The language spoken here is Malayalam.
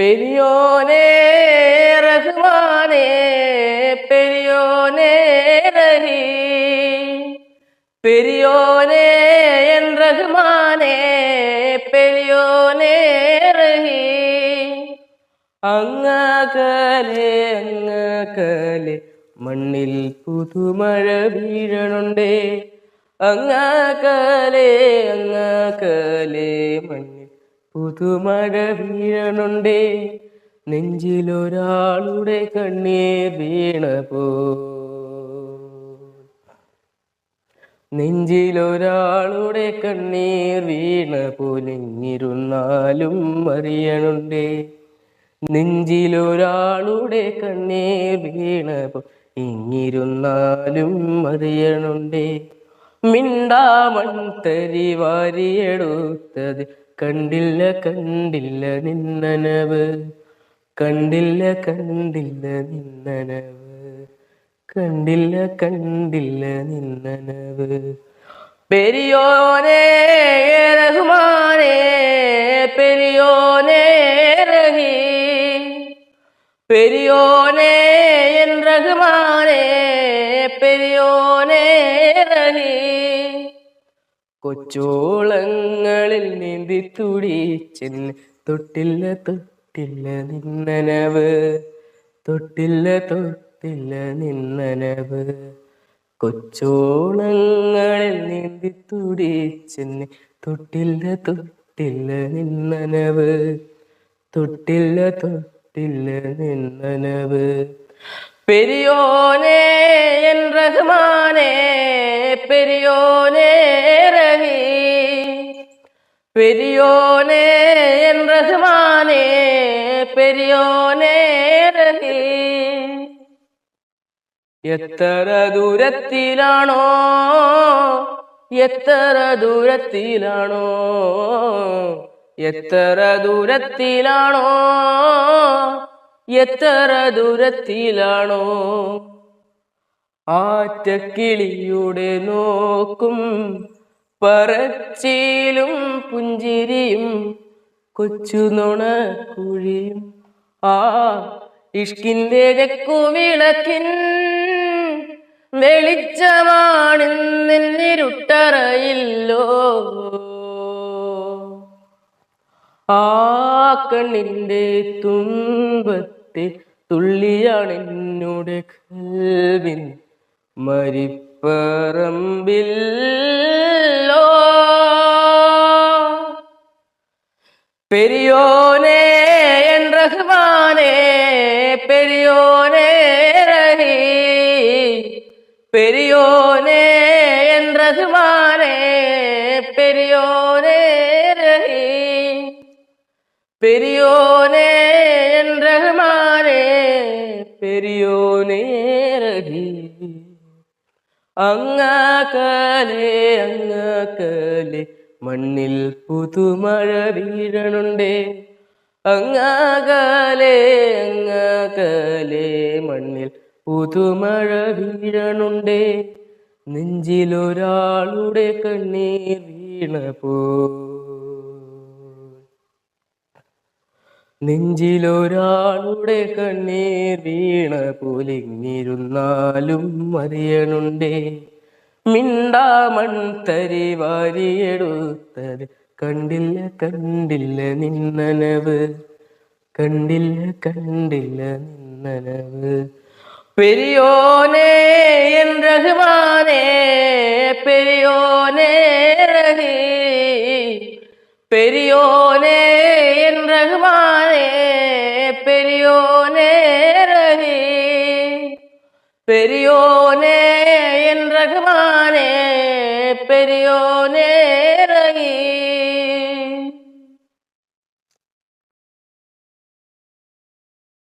പെരിയോനേ റഹ്മാനേ പെരിയോനേ റഹീ പെരിയോനേ എൻ റഹ്മാനേ പെരിയോനേ റഹീ മണ്ണിൽ പുതുമഴ വീഴണുണ്ടേ. അങ്ങകലെ അങ്ങകലെ മണ്ണിൽ പുതുമഴ വീഴണുണ്ടേ നെഞ്ചിലൊരാളുടെ കണ്ണീർ വീണപോ. നെഞ്ചിലൊരാളുടെ കണ്ണീർ വീണ പോലിഞ്ഞിരുന്നാലും അറിയണുണ്ടേ. നെഞ്ചിലൊരാളുടെ കണ്ണീർ വീണപ്പോ ഇങ്ങിരുന്നാലും അറിയണുണ്ടേ. മിണ്ടാമൺ തരി വാരിയെടുത്തത് കണ്ടില്ല കണ്ടില്ല നിന്നനവ്. കണ്ടില്ല കണ്ടില്ല നിന്നനവ്. കണ്ടില്ല കണ്ടില്ല നിന്നനവ്. പെരിയോനേ റഹ്മാനേ പെരിയോനേ റഹീ പെരിയോനേ എൻ റഹ്മാനേ പെരിയോനേ റഹീ കൊച്ചോളങ്ങളിൽ നീന്തി തുടിച്ചെന്ന് തൊട്ടില്ല തൊട്ടില്ല നിന്നനവ്. തൊട്ടില്ല തൊട്ടില്ല നിന്നനവ്. കൊച്ചോളങ്ങളിൽ നീന്തി തുടിച്ചെന്ന് തൊട്ടില്ല തൊട്ടില്ല നിന്നനവ്. തൊട്ടില്ല തൊട്ടില്ല നിന്നനവ്. പെരിയോനേ പെരിയോനേ റഹീ പെരിയോനേ എൻ റഹ്മാനേ പെരിയോനേ റഹീ എത്ര ദൂരത്തിലാണോ എത്ര ദൂരത്തിലാണോ എത്ര ദൂരത്തിലാണോ എത്ര ദൂരത്തിലാണോ ആറ്റക്കിളിയുടെ നോക്കും പറച്ചിലും പുഞ്ചിരിയും കൊച്ചു നുണക്കുഴിയും. ആ ഇഷ്കിന്റെ രക്കുവിളക്കിൻ വെളിച്ചമാണിന്നിരുട്ടറയില്ലോ ആ കണ്ണിന്റെ തുമ്പത്തെ തുള്ളിയാണ് എന്നോട് കൽവിൻ മരിപ്പറമ്പില്ലോ. പെരിയോനേ എൻ റഹ്മാനേ പെരിയോനേ റഹീ. പെരിയോനേ എൻ റഹ്മാനേ പെരിയോനേ റഹീ. പെരിയോനേ എൻ റഹ്മാനേ പെരിയോനേ അങ്ങകലെ അങ്ങകലെ മണ്ണിൽ പുതുമഴ വീഴണുണ്ടേ. അങ്ങകലെ അങ്ങകലെ മണ്ണിൽ പുതുമഴ വീഴണുണ്ടേ. നെഞ്ചിലൊരാളുടെ കണ്ണീർ വീണപ്പോ നെഞ്ചിലൊരാളുടെ കണ്ണീർ വീണ പുലിങ്ങിരുന്നാലും അറിയണുണ്ടേ മിണ്ടാമൺ തരി വാരിയെടുത്തത് കണ്ടില്ല കണ്ടില്ല നിന്നനവ്. കണ്ടില്ല കണ്ടില്ല നിന്നനവ്. പെരിയോനേ എൻ റഹ്മാനേ പെരിയോനേ റഹീ. പെരിയോനേ എൻ റഹ്മാനേ പെരിയോനേ എൻ റഹ്മാനേ പെരിയോനേ റഹീ